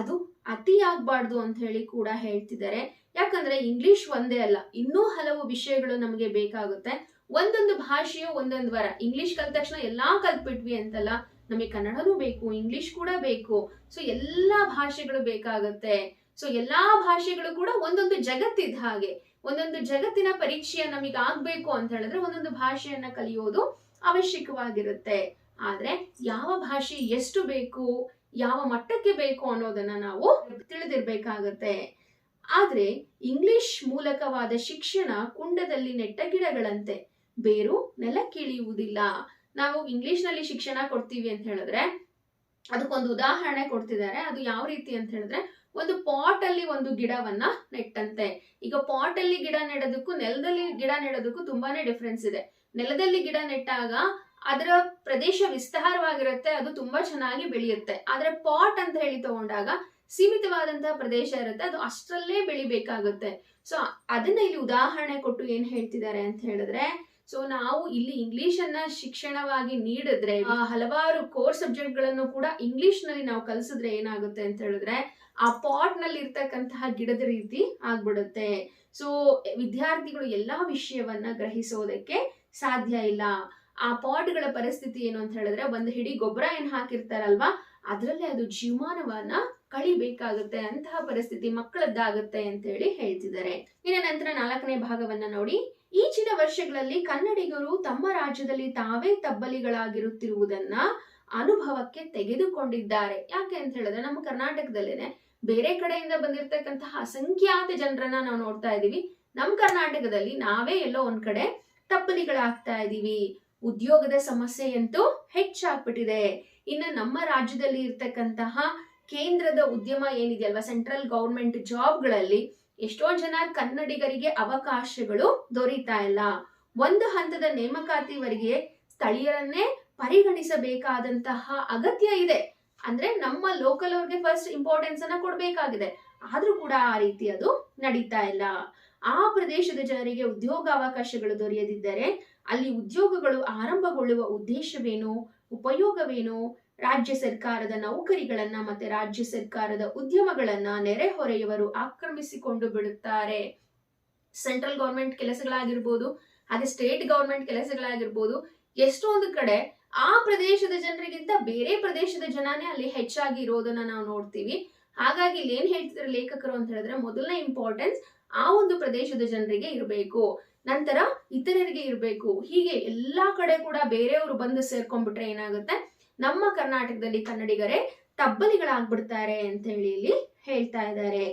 ಅದು ಅತಿ ಆಗ್ಬಾರ್ದು ಅಂತ ಹೇಳಿ ಕೂಡ ಹೇಳ್ತಿದ್ದಾರೆ. ಯಾಕಂದ್ರೆ ಇಂಗ್ಲಿಷ್ ಒಂದೇ ಅಲ್ಲ, ಇನ್ನೂ ಹಲವು ವಿಷಯಗಳು ನಮಗೆ ಬೇಕಾಗುತ್ತೆ. ಒಂದೊಂದು ಭಾಷೆಯು ಒಂದೊಂದು ವರ. ಇಂಗ್ಲಿಷ್ ಕಲ್ತ ತಕ್ಷಣ ಎಲ್ಲಾ ಕಲ್ತ್ಬಿಟ್ವಿ ಅಂತಲ್ಲ ನಮಗೆ ಕನ್ನಡನೂ ಬೇಕು ಇಂಗ್ಲಿಷ್ ಕೂಡ ಬೇಕು. ಸೊ ಎಲ್ಲ ಭಾಷೆಗಳು ಬೇಕಾಗುತ್ತೆ. ಸೊ ಎಲ್ಲಾ ಭಾಷೆಗಳು ಕೂಡ ಒಂದೊಂದು ಜಗತ್ತಿದ ಹಾಗೆ, ಒಂದೊಂದು ಜಗತ್ತಿನ ಪರೀಕ್ಷೆಯ ನಮಗೆ ಆಗ್ಬೇಕು ಅಂತ ಹೇಳಿದ್ರೆ ಒಂದೊಂದು ಭಾಷೆಯನ್ನ ಕಲಿಯೋದು ಅವಶ್ಯಕವಾಗಿರುತ್ತೆ. ಆದ್ರೆ, ಯಾವ ಭಾಷೆ ಎಷ್ಟು ಬೇಕು, ಯಾವ ಮಟ್ಟಕ್ಕೆ ಬೇಕು ಅನ್ನೋದನ್ನ ನಾವು ತಿಳಿದಿರ್ಬೇಕಾಗತ್ತೆ. ಆದ್ರೆ ಇಂಗ್ಲಿಷ್ ಮೂಲಕವಾದ ಶಿಕ್ಷಣ ಕುಂಡದಲ್ಲಿ ನೆಟ್ಟ ಗಿಡಗಳಂತೆ. ಬೇರು ನೆಲಕ್ಕಿಳಿಯುವುದಿಲ್ಲ. ನಾವು ಇಂಗ್ಲಿಷ್ನಲ್ಲಿ ಶಿಕ್ಷಣ ಕೊಡ್ತೀವಿ ಅಂತ ಹೇಳಿದ್ರೆ, ಅದಕ್ಕೊಂದು ಉದಾಹರಣೆ ಕೊಡ್ತಿದ್ದಾರೆ. ಅದು ಯಾವ ರೀತಿ ಅಂತ ಹೇಳಿದ್ರೆ, ಒಂದು ಪಾಟ್ ಅಲ್ಲಿ ಒಂದು ಗಿಡವನ್ನ ನೆಟ್ಟಂತೆ. ಈಗ ಪಾಟ್ ಅಲ್ಲಿ ಗಿಡ ನೆಡೋದಕ್ಕೂ ನೆಲದಲ್ಲಿ ಗಿಡ ನೆಡೋದಕ್ಕೂ ತುಂಬಾನೇ ಡಿಫ್ರೆನ್ಸ್ ಇದೆ. ನೆಲದಲ್ಲಿ ಗಿಡ ನೆಟ್ಟಾಗ ಅದರ ಪ್ರದೇಶ ವಿಸ್ತಾರವಾಗಿರುತ್ತೆ, ಅದು ತುಂಬಾ ಚೆನ್ನಾಗಿ ಬೆಳೆಯುತ್ತೆ. ಆದ್ರೆ ಪಾಟ್ ಅಂತ ಹೇಳಿ ತಗೊಂಡಾಗ ಸೀಮಿತವಾದಂತಹ ಪ್ರದೇಶ ಇರುತ್ತೆ, ಅದು ಅಷ್ಟರಲ್ಲೇ ಬೆಳಿಬೇಕಾಗುತ್ತೆ. ಸೊ ಅದನ್ನ ಇಲ್ಲಿ ಉದಾಹರಣೆ ಕೊಟ್ಟು ಏನ್ ಹೇಳ್ತಿದ್ದಾರೆ ಅಂತ ಹೇಳಿದ್ರೆ ಸೊ ನಾವು ಇಲ್ಲಿ ಇಂಗ್ಲಿಷ್ ಅನ್ನ ಶಿಕ್ಷಣವಾಗಿ ನೀಡಿದ್ರೆ ಹಲವಾರು ಕೋರ್ಸ್ ಸಬ್ಜೆಕ್ಟ್ಗಳನ್ನು ಕೂಡ ಇಂಗ್ಲಿಷ್ನಲ್ಲಿ ನಾವು ಕಲಿಸಿದ್ರೆ ಏನಾಗುತ್ತೆ ಅಂತ ಹೇಳಿದ್ರೆ, ಆ ಪಾಟ್ನಲ್ಲಿ ಇರ್ತಕ್ಕಂತಹ ಗಿಡದ ರೀತಿ ಆಗ್ಬಿಡುತ್ತೆ. ಸೊ ವಿದ್ಯಾರ್ಥಿಗಳು ಎಲ್ಲಾ ವಿಷಯವನ್ನ ಗ್ರಹಿಸೋದಕ್ಕೆ ಸಾಧ್ಯ ಇಲ್ಲ. ಆ ಪಾಟ್ಗಳ ಪರಿಸ್ಥಿತಿ ಏನು ಅಂತ ಹೇಳಿದ್ರೆ, ಒಂದು ಹಿಡಿ ಗೊಬ್ಬರ ಏನ್ ಹಾಕಿರ್ತಾರಲ್ವಾ, ಅದರಲ್ಲೇ ಅದು ಜೀವಮಾನವನ್ನ ಕಳಿಬೇಕಾಗುತ್ತೆ, ಅಂತಹ ಪರಿಸ್ಥಿತಿ ಮಕ್ಕಳದ್ದಾಗುತ್ತೆ ಅಂತ ಹೇಳಿ ಹೇಳ್ತಿದ್ದಾರೆ. ಇನ್ನ ನಂತರ ನಾಲ್ಕನೇ ಭಾಗವನ್ನ ನೋಡಿ. ಈಚಿನ ವರ್ಷಗಳಲ್ಲಿ ಕನ್ನಡಿಗರು ತಮ್ಮ ರಾಜ್ಯದಲ್ಲಿ ತಾವೇ ತಬ್ಬಲಿಗಳಾಗಿರುತ್ತಿರುವುದನ್ನ ಅನುಭವಕ್ಕೆ ತೆಗೆದುಕೊಂಡಿದ್ದಾರೆ. ಯಾಕೆ ಅಂತ ಹೇಳಿದ್ರೆ ನಮ್ಮ ಕರ್ನಾಟಕದಲ್ಲೇನೆ ಬೇರೆ ಕಡೆಯಿಂದ ಬಂದಿರತಕ್ಕಂತಹ ಅಸಂಖ್ಯಾತ ಜನರನ್ನ ನಾವು ನೋಡ್ತಾ ಇದ್ದೀವಿ. ನಮ್ಮ ಕರ್ನಾಟಕದಲ್ಲಿ ನಾವೇ ಎಲ್ಲೋ ಒಂದ್ ಕಡೆ ತಬ್ಬಲಿಗಳಾಗ್ತಾ ಇದ್ದೀವಿ. ಉದ್ಯೋಗದ ಸಮಸ್ಯೆ ಅಂತೂ ಹೆಚ್ಚಾಗ್ಬಿಟ್ಟಿದೆ. ಇನ್ನು ನಮ್ಮ ರಾಜ್ಯದಲ್ಲಿ ಇರ್ತಕ್ಕಂತಹ ಕೇಂದ್ರದ ಉದ್ಯಮ ಏನಿದೆ ಅಲ್ವಾ? ಸೆಂಟ್ರಲ್ ಗೌರ್ಮೆಂಟ್ ಜಾಬ್ಗಳಲ್ಲಿ ಎಷ್ಟೋ ಜನ ಕನ್ನಡಿಗರಿಗೆ ಅವಕಾಶಗಳು ದೊರೀತಾ ಇಲ್ಲ. ಒಂದು ಹಂತದ ನೇಮಕಾತಿವರೆಗೆ ಸ್ಥಳೀಯರನ್ನೇ ಪರಿಗಣಿಸಬೇಕಾದಂತಹ ಅಗತ್ಯ ಇದೆ. ಅಂದ್ರೆ ನಮ್ಮ ಲೋಕಲ್ ಅವ್ರಿಗೆ ಫಸ್ಟ್ ಇಂಪಾರ್ಟೆನ್ಸ್ ಅನ್ನ ಕೊಡ್ಬೇಕಾಗಿದೆ. ಆದ್ರೂ ಕೂಡ ಆ ರೀತಿ ಅದು ನಡೀತಾ ಇಲ್ಲ. ಆ ಪ್ರದೇಶದ ಜನರಿಗೆ ಉದ್ಯೋಗ ಅವಕಾಶಗಳು ದೊರೆಯದಿದ್ದರೆ ಅಲ್ಲಿ ಉದ್ಯೋಗಗಳು ಆರಂಭಗೊಳ್ಳುವ ಉದ್ದೇಶವೇನು, ಉಪಯೋಗವೇನು ರಾಜ್ಯ ಸರ್ಕಾರದ ನೌಕರಿಗಳನ್ನ ಮತ್ತೆ ರಾಜ್ಯ ಸರ್ಕಾರದ ಉದ್ಯಮಗಳನ್ನ ನೆರೆಹೊರೆಯವರು ಆಕ್ರಮಿಸಿಕೊಂಡು ಬಿಡುತ್ತಾರೆ. ಸೆಂಟ್ರಲ್ ಗೌರ್ಮೆಂಟ್ ಕೆಲಸಗಳಾಗಿರ್ಬೋದು ಹಾಗೆ ಸ್ಟೇಟ್ ಗೌರ್ಮೆಂಟ್ ಕೆಲಸಗಳಾಗಿರ್ಬೋದು, ಎಷ್ಟೊಂದು ಕಡೆ ಆ ಪ್ರದೇಶದ ಜನರಿಗಿಂತ ಬೇರೆ ಪ್ರದೇಶದ ಜನನೇ ಅಲ್ಲಿ ಹೆಚ್ಚಾಗಿ ಇರೋದನ್ನ ನಾವು ನೋಡ್ತೀವಿ. ಹಾಗಾಗಿ ಇಲ್ಲಿ ಏನ್ ಹೇಳ್ತಿದ್ದಾರೆ ಲೇಖಕರು ಅಂತ ಹೇಳಿದ್ರೆ ಮೊದಲನೇ ಇಂಪಾರ್ಟೆನ್ಸ್ ಆ ಒಂದು ಪ್ರದೇಶದ ಜನರಿಗೆ ಇರಬೇಕು, ನಂತರ ಇತರರಿಗೆ ಇರಬೇಕು. ಹೀಗೆ ಎಲ್ಲಾ ಕಡೆ ಕೂಡ ಬೇರೆಯವರು ಬಂದು ಸೇರ್ಕೊಂಡ್ಬಿಟ್ರೆ ಏನಾಗುತ್ತೆ? ನಮ್ಮ ಕರ್ನಾಟಕದಲ್ಲಿ ಕನ್ನಡಿಗರೇ ತಬ್ಬಲಿಗಳಾಗ್ಬಿಡ್ತಾರೆ ಅಂತ ಹೇಳಿ ಇಲ್ಲಿ ಹೇಳ್ತಾ ಇದ್ದಾರೆ.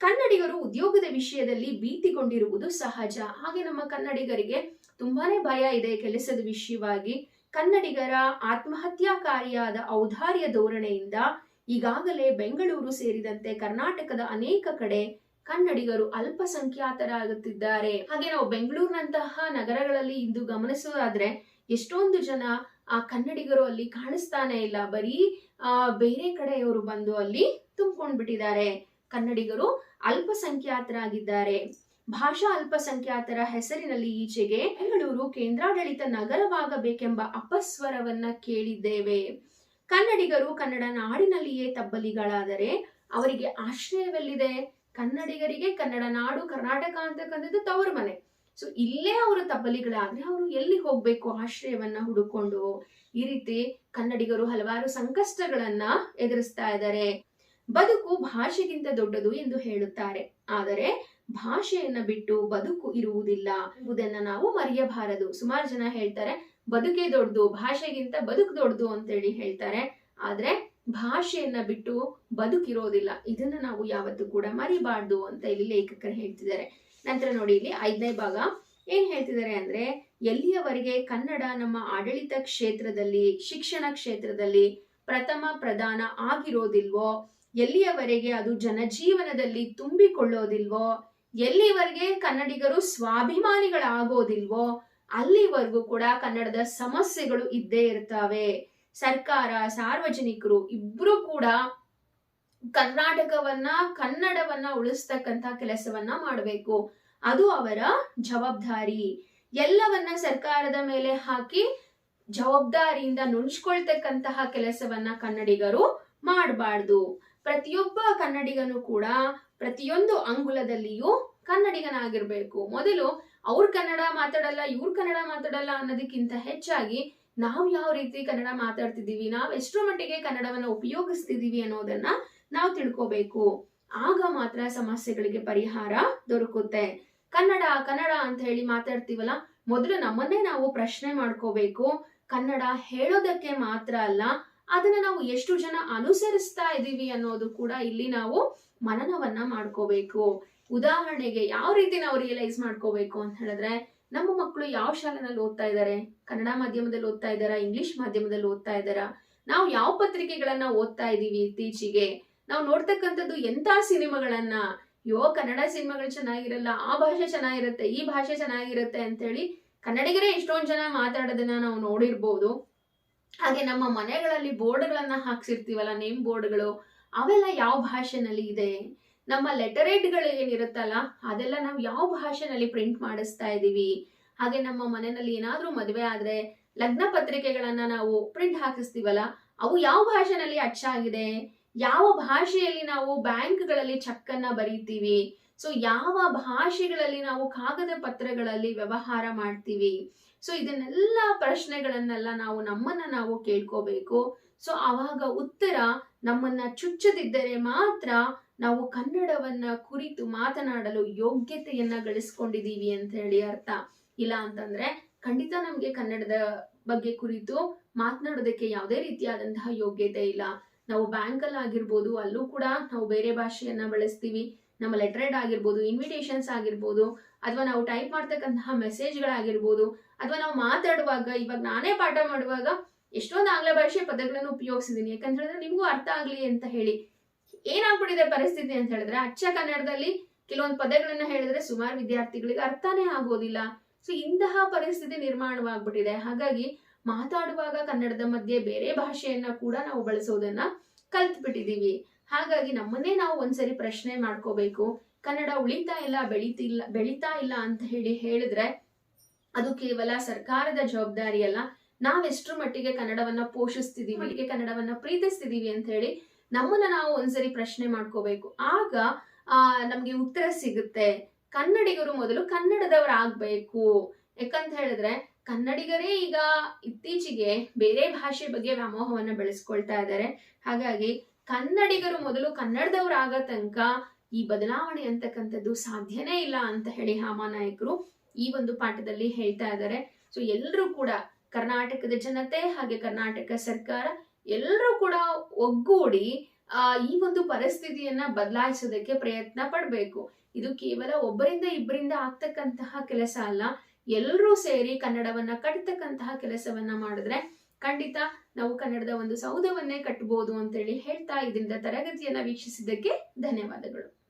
ಕನ್ನಡಿಗರು ಉದ್ಯೋಗದ ವಿಷಯದಲ್ಲಿ ಭೀತಿಗೊಂಡಿರುವುದು ಸಹಜ. ಹಾಗೆ ನಮ್ಮ ಕನ್ನಡಿಗರಿಗೆ ತುಂಬಾನೇ ಭಯ ಇದೆ ಕೆಲಸದ ವಿಷಯವಾಗಿ. ಕನ್ನಡಿಗರ ಆತ್ಮಹತ್ಯಾಕಾರಿಯಾದ ಔದಾರ್ಯ ಧೋರಣೆಯಿಂದ ಈಗಾಗಲೇ ಬೆಂಗಳೂರು ಸೇರಿದಂತೆ ಕರ್ನಾಟಕದ ಅನೇಕ ಕಡೆ ಕನ್ನಡಿಗರು ಅಲ್ಪಸಂಖ್ಯಾತರಾಗುತ್ತಿದ್ದಾರೆ. ಹಾಗೆ ನಾವು ಬೆಂಗಳೂರಿನಂತಹ ನಗರಗಳಲ್ಲಿ ಇಂದು ಗಮನಿಸೋದಾದ್ರೆ ಎಷ್ಟೊಂದು ಜನ ಆ ಕನ್ನಡಿಗರು ಅಲ್ಲಿ ಕಾಣಿಸ್ತಾನೆ ಇಲ್ಲ. ಬರೀ, ಆ, ಬೇರೆ ಕಡೆಯವರು ಬಂದು ಅಲ್ಲಿ ತುಂಬಿಕೊಂಡ್ಬಿಟ್ಟಿದ್ದಾರೆ. ಕನ್ನಡಿಗರು ಅಲ್ಪಸಂಖ್ಯಾತರಾಗಿದ್ದಾರೆ. ಭಾಷಾ ಅಲ್ಪಸಂಖ್ಯಾತರ ಹೆಸರಿನಲ್ಲಿ ಈಚೆಗೆ ಬೆಂಗಳೂರು ಕೇಂದ್ರಾಡಳಿತ ನಗರವಾಗಬೇಕೆಂಬ ಅಪಸ್ವರವನ್ನ ಕೇಳಿದ್ದೇವೆ. ಕನ್ನಡಿಗರು ಕನ್ನಡ ನಾಡಿನಲ್ಲಿಯೇ ತಬ್ಬಲಿಗಳಾದರೆ ಅವರಿಗೆ ಆಶ್ರಯವೆಲ್ಲಿದೆ? ಕನ್ನಡಿಗರಿಗೆ ಕನ್ನಡ ನಾಡು, ಕರ್ನಾಟಕ ಅಂತಕ್ಕಂಥದ್ದು ತವರು ಮನೆ. ಸೊ ಇಲ್ಲೇ ಅವರು ತಬ್ಬಲಿಗಳಾದ್ರೆ ಅವರು ಎಲ್ಲಿ ಹೋಗ್ಬೇಕು ಆಶ್ರಯವನ್ನ ಹುಡುಕೊಂಡು? ಈ ರೀತಿ ಕನ್ನಡಿಗರು ಹಲವಾರು ಸಂಕಷ್ಟಗಳನ್ನ ಎದುರಿಸ್ತಾ ಇದ್ದಾರೆ. ಬದುಕು ಭಾಷೆಗಿಂತ ದೊಡ್ಡದು ಎಂದು ಹೇಳುತ್ತಾರೆ. ಆದರೆ ಭಾಷೆಯನ್ನ ಬಿಟ್ಟು ಬದುಕು ಇರುವುದಿಲ್ಲ ಎಂಬುದನ್ನ ನಾವು ಮರೆಯಬಾರದು. ಸುಮಾರು ಜನ ಹೇಳ್ತಾರೆ, ಬದುಕೇ ದೊಡ್ಡದು, ಭಾಷೆಗಿಂತ ಬದುಕು ದೊಡ್ಡದು ಅಂತೇಳಿ ಹೇಳ್ತಾರೆ. ಆದ್ರೆ ಭಾಷೆಯನ್ನ ಬಿಟ್ಟು ಬದುಕಿರೋದಿಲ್ಲ. ಇದನ್ನ ನಾವು ಯಾವತ್ತೂ ಕೂಡ ಮರಿಬಾರ್ದು ಅಂತ ಇಲ್ಲಿ ಲೇಖಕರು ಹೇಳ್ತಿದ್ದಾರೆ. ನಂತರ ನೋಡಿ ಇಲ್ಲಿ ಐದನೇ ಭಾಗ. ಏನ್ ಹೇಳ್ತಿದ್ದಾರೆ ಅಂದ್ರೆ, ಎಲ್ಲಿಯವರೆಗೆ ಕನ್ನಡ ನಮ್ಮ ಆಡಳಿತ ಕ್ಷೇತ್ರದಲ್ಲಿ, ಶಿಕ್ಷಣ ಕ್ಷೇತ್ರದಲ್ಲಿ ಪ್ರಥಮ ಪ್ರಧಾನ ಆಗಿರೋದಿಲ್ವೋ, ಎಲ್ಲಿಯವರೆಗೆ ಅದು ಜನಜೀವನದಲ್ಲಿ ತುಂಬಿಕೊಳ್ಳೋದಿಲ್ವೋ, ಎಲ್ಲಿವರೆಗೆ ಕನ್ನಡಿಗರು ಸ್ವಾಭಿಮಾನಿಗಳಾಗೋದಿಲ್ವೋ, ಅಲ್ಲಿವರೆಗೂ ಕೂಡ ಕನ್ನಡದ ಸಮಸ್ಯೆಗಳು ಇದ್ದೇ ಇರ್ತವೆ. ಸರ್ಕಾರ, ಸಾರ್ವಜನಿಕರು ಇಬ್ರು ಕೂಡ ಕರ್ನಾಟಕವನ್ನ, ಕನ್ನಡವನ್ನ ಉಳಿಸ್ತಕ್ಕಂತ ಕೆಲಸವನ್ನ ಮಾಡಬೇಕು. ಅದು ಅವರ ಜವಾಬ್ದಾರಿ. ಎಲ್ಲವನ್ನ ಸರ್ಕಾರದ ಮೇಲೆ ಹಾಕಿ ಜವಾಬ್ದಾರಿಯಿಂದ ನುಣಿಸ್ಕೊಳ್ತಕ್ಕಂತಹ ಕೆಲಸವನ್ನ ಕನ್ನಡಿಗರು ಮಾಡಬಾರ್ದು. ಪ್ರತಿಯೊಬ್ಬ ಕನ್ನಡಿಗನು ಕೂಡ ಪ್ರತಿಯೊಂದು ಅಂಗುಲದಲ್ಲಿಯೂ ಕನ್ನಡಿಗನಾಗಿರ್ಬೇಕು. ಮೊದಲು ಅವ್ರ ಕನ್ನಡ ಮಾತಾಡಲ್ಲ, ಇವ್ರ ಕನ್ನಡ ಮಾತಾಡಲ್ಲ ಅನ್ನೋದಕ್ಕಿಂತ ಹೆಚ್ಚಾಗಿ ನಾವು ಯಾವ ರೀತಿ ಕನ್ನಡ ಮಾತಾಡ್ತಿದ್ದೀವಿ ನಾವು ಎಷ್ಟರ ಮಟ್ಟಿಗೆ ಕನ್ನಡವನ್ನ ಉಪಯೋಗಿಸ್ತಿದ್ದೀವಿ ಅನ್ನೋದನ್ನ ನಾವು ತಿಳ್ಕೋಬೇಕು. ಆಗ ಮಾತ್ರ ಸಮಸ್ಯೆಗಳಿಗೆ ಪರಿಹಾರ ದೊರಕುತ್ತೆ. ಕನ್ನಡ ಕನ್ನಡ ಅಂತ ಹೇಳಿ ಮಾತಾಡ್ತೀವಲ್ಲ, ಮೊದಲು ನಮ್ಮನ್ನೇ ನಾವು ಪ್ರಶ್ನೆ ಮಾಡ್ಕೋಬೇಕು. ಕನ್ನಡ ಹೇಳೋದಕ್ಕೆ ಮಾತ್ರ ಅಲ್ಲ, ಅದನ್ನ ನಾವು ಎಷ್ಟು ಜನ ಅನುಸರಿಸ್ತಾ ಇದ್ದೀವಿ ಅನ್ನೋದು ಕೂಡ ಇಲ್ಲಿ ನಾವು ಮನನವನ್ನ ಮಾಡ್ಕೋಬೇಕು. ಉದಾಹರಣೆಗೆ ಯಾವ ರೀತಿ ನಾವು ರಿಯಲೈಸ್ ಮಾಡ್ಕೋಬೇಕು ಅಂತ ಹೇಳಿದ್ರೆ, ನಮ್ಮ ಮಕ್ಕಳು ಯಾವ ಶಾಲೆನಲ್ಲಿ ಓದ್ತಾ ಇದ್ದಾರೆ ಕನ್ನಡ ಮಾಧ್ಯಮದಲ್ಲಿ ಓದ್ತಾ ಇದ್ದಾರಾ ಇಂಗ್ಲಿಷ್ ಮಾಧ್ಯಮದಲ್ಲಿ ಓದ್ತಾ ಇದ್ದಾರಾ ನಾವು ಯಾವ ಪತ್ರಿಕೆಗಳನ್ನ ಓದ್ತಾ ಇದ್ದೀವಿ ಇತ್ತೀಚೆಗೆ? ನಾವು ನೋಡ್ತಕ್ಕಂಥದ್ದು ಎಂಥ ಸಿನಿಮಾಗಳನ್ನ? ಯೋ, ಕನ್ನಡ ಸಿನಿಮಾಗಳು ಚೆನ್ನಾಗಿರಲ್ಲ, ಆ ಭಾಷೆ ಚೆನ್ನಾಗಿರುತ್ತೆ, ಈ ಭಾಷೆ ಚೆನ್ನಾಗಿರುತ್ತೆ ಅಂತೇಳಿ ಕನ್ನಡಿಗರೇ ಎಷ್ಟೊಂದು ಜನ ಮಾತಾಡೋದನ್ನ ನಾವು ನೋಡಿರ್ಬೋದು. ಹಾಗೆ ನಮ್ಮ ಮನೆಗಳಲ್ಲಿ ಬೋರ್ಡ್ಗಳನ್ನ ಹಾಕ್ಸಿರ್ತೀವಲ್ಲ, ನೇಮ್ ಬೋರ್ಡ್ಗಳು, ಅವೆಲ್ಲ ಯಾವ ಭಾಷೆನಲ್ಲಿ ಇದೆ? ನಮ್ಮ ಲೆಟರೇಟ್ಗಳು ಏನಿರುತ್ತಲ್ಲ, ಅದೆಲ್ಲ ನಾವು ಯಾವ ಭಾಷೆನಲ್ಲಿ ಪ್ರಿಂಟ್ ಮಾಡಿಸ್ತಾ ಇದೀವಿ? ಹಾಗೆ ನಮ್ಮ ಮನೆಯಲ್ಲಿ ಏನಾದರೂ ಮದುವೆ ಆದ್ರೆ ಲಗ್ನ ಪತ್ರಿಕೆಗಳನ್ನ ನಾವು ಪ್ರಿಂಟ್ ಹಾಕಿಸ್ತೀವಲ್ಲ, ಅವು ಯಾವ ಭಾಷೆನಲ್ಲಿ ಅಚ್ಚಾಗಿದೆ ಯಾವ ಭಾಷೆಯಲ್ಲಿ ನಾವು ಬ್ಯಾಂಕ್ಗಳಲ್ಲಿ ಚೆಕ್ ಅನ್ನ ಬರೀತೀವಿ? ಸೊ ಯಾವ ಭಾಷೆಗಳಲ್ಲಿ ನಾವು ಕಾಗದ ಪತ್ರಗಳಲ್ಲಿ ವ್ಯವಹಾರ ಮಾಡ್ತೀವಿ? ಸೊ ಇದನ್ನೆಲ್ಲ ಪ್ರಶ್ನೆಗಳನ್ನೆಲ್ಲ ನಾವು ನಮ್ಮನ್ನ ನಾವು ಕೇಳ್ಕೋಬೇಕು. ಸೊ ಆವಾಗ ಉತ್ತರ ನಮ್ಮನ್ನ ಚುಚ್ಚದಿದ್ದರೆ ಮಾತ್ರ ನಾವು ಕನ್ನಡವನ್ನ ಕುರಿತು ಮಾತನಾಡಲು ಯೋಗ್ಯತೆಯನ್ನ ಗಳಿಸ್ಕೊಂಡಿದ್ದೀವಿ ಅಂತ ಹೇಳಿ ಅರ್ಥ. ಇಲ್ಲ ಅಂತಂದ್ರೆ ಖಂಡಿತ ನಮ್ಗೆ ಕನ್ನಡದ ಬಗ್ಗೆ ಕುರಿತು ಮಾತನಾಡೋದಕ್ಕೆ ಯಾವುದೇ ರೀತಿಯಾದಂತಹ ಯೋಗ್ಯತೆ ಇಲ್ಲ. ನಾವು ಬ್ಯಾಂಕಲ್ಲಿ ಆಗಿರ್ಬೋದು, ಅಲ್ಲೂ ಕೂಡ ನಾವು ಬೇರೆ ಭಾಷೆಯನ್ನ ಬಳಸ್ತೀವಿ. ನಮ್ಮ ಲೆಟ್ರೆಡ್ ಆಗಿರ್ಬೋದು ಇನ್ವಿಟೇಷನ್ಸ್ ಆಗಿರ್ಬೋದು, ಅಥವಾ ನಾವು ಟೈಪ್ ಮಾಡ್ತಕ್ಕಂತಹ ಮೆಸೇಜ್ಗಳಾಗಿರ್ಬೋದು ಅಥವಾ ನಾವು ಮಾತಾಡುವಾಗ, ಇವಾಗ ನಾನೇ ಪಾಠ ಮಾಡುವಾಗ ಎಷ್ಟೊಂದು ಆಂಗ್ಲ ಭಾಷೆ ಪದಗಳನ್ನು ಉಪಯೋಗಿಸಿದೀನಿ ಯಾಕಂತ ಹೇಳಿದ್ರೆ ನಿಮಗೂ ಅರ್ಥ ಆಗಲಿ ಅಂತ ಹೇಳಿ. ಏನಾಗ್ಬಿಟ್ಟಿದೆ ಪರಿಸ್ಥಿತಿ ಅಂತ ಹೇಳಿದ್ರೆ ಅಚ್ಚ ಕನ್ನಡದಲ್ಲಿ ಕೆಲವೊಂದು ಪದಗಳನ್ನ ಹೇಳಿದ್ರೆ ಸುಮಾರು ವಿದ್ಯಾರ್ಥಿಗಳಿಗೆ ಅರ್ಥನೇ ಆಗೋದಿಲ್ಲ. ಸೊ ಇಂತಹ ಪರಿಸ್ಥಿತಿ ನಿರ್ಮಾಣವಾಗ್ಬಿಟ್ಟಿದೆ. ಹಾಗಾಗಿ ಮಾತಾಡುವಾಗ ಕನ್ನಡದ ಮಧ್ಯೆ ಬೇರೆ ಭಾಷೆಯನ್ನ ಕೂಡ ನಾವು ಬಳಸೋದನ್ನ ಕಲ್ತ್ಬಿಟ್ಟಿದೀವಿ. ಹಾಗಾಗಿ ನಮ್ಮನ್ನೇ ನಾವು ಒಂದ್ಸರಿ ಪ್ರಶ್ನೆ ಮಾಡ್ಕೋಬೇಕು. ಕನ್ನಡ ಉಳಿತಾ ಇಲ್ಲ ಬೆಳೀತಿಲ್ಲ ಬೆಳಿತಾ ಇಲ್ಲ ಅಂತ ಹೇಳಿ ಹೇಳಿದ್ರೆ ಅದು ಕೇವಲ ಸರ್ಕಾರದ ಜವಾಬ್ದಾರಿ ಅಲ್ಲ. ನಾವೆಷ್ಟ್ರ ಮಟ್ಟಿಗೆ ಕನ್ನಡವನ್ನ ಪೋಷಿಸ್ತಿದೀವಿ ಕನ್ನಡವನ್ನ ಪ್ರೀತಿಸ್ತಿದೀವಿ ಅಂತ ಹೇಳಿ ನಮ್ಮನ್ನ ನಾವು ಒಂದ್ಸರಿ ಪ್ರಶ್ನೆ ಮಾಡ್ಕೋಬೇಕು. ಆಗ ಆ ನಮ್ಗೆ ಉತ್ತರ ಸಿಗುತ್ತೆ. ಕನ್ನಡಿಗರು ಮೊದಲು ಕನ್ನಡದವರಾಗ್ಬೇಕು. ಯಾಕಂತ ಹೇಳಿದ್ರೆ ಕನ್ನಡಿಗರೇ ಈಗ ಇತ್ತೀಚೆಗೆ ಬೇರೆ ಭಾಷೆ ಬಗ್ಗೆ ವ್ಯಾಮೋಹವನ್ನು ಬೆಳೆಸ್ಕೊಳ್ತಾ ಇದ್ದಾರೆ. ಹಾಗಾಗಿ ಕನ್ನಡಿಗರು ಮೊದಲು ಕನ್ನಡದವರಾಗ ತನಕ ಈ ಬದಲಾವಣೆ ಅಂತಕ್ಕಂಥದ್ದು ಸಾಧ್ಯನೇ ಇಲ್ಲ ಅಂತ ಹೇಳಿ ಹಾಮಾನಾಯಕರು ಈ ಒಂದು ಪಾಠದಲ್ಲಿ ಹೇಳ್ತಾ ಇದ್ದಾರೆ. ಸೊ ಎಲ್ಲರೂ ಕೂಡ ಕರ್ನಾಟಕದ ಜನತೆ ಹಾಗೆ ಕರ್ನಾಟಕ ಸರ್ಕಾರ ಎಲ್ಲರೂ ಕೂಡ ಒಗ್ಗೂಡಿ, ಆ, ಈ ಒಂದು ಪರಿಸ್ಥಿತಿಯನ್ನ ಬದಲಾಯಿಸೋದಕ್ಕೆ ಪ್ರಯತ್ನ ಪಡಬೇಕು. ಇದು ಕೇವಲ ಒಬ್ಬರಿಂದ ಇಬ್ಬರಿಂದ ಆಗ್ತಕ್ಕಂತಹ ಕೆಲಸ ಅಲ್ಲ. ಎಲ್ಲರೂ ಸೇರಿ ಕನ್ನಡವನ್ನ ಕಟ್ತಕ್ಕಂತಹ ಕೆಲಸವನ್ನ ಮಾಡಿದ್ರೆ ಖಂಡಿತ ನಾವು ಕನ್ನಡದ ಒಂದು ಸೌಧವನ್ನೇ ಕಟ್ಟಬಹುದು ಅಂತೇಳಿ ಹೇಳ್ತಾ ಇದರಿಂದ ತರಗತಿಯನ್ನ ವೀಕ್ಷಿಸಿದ್ದಕ್ಕೆ ಧನ್ಯವಾದಗಳು.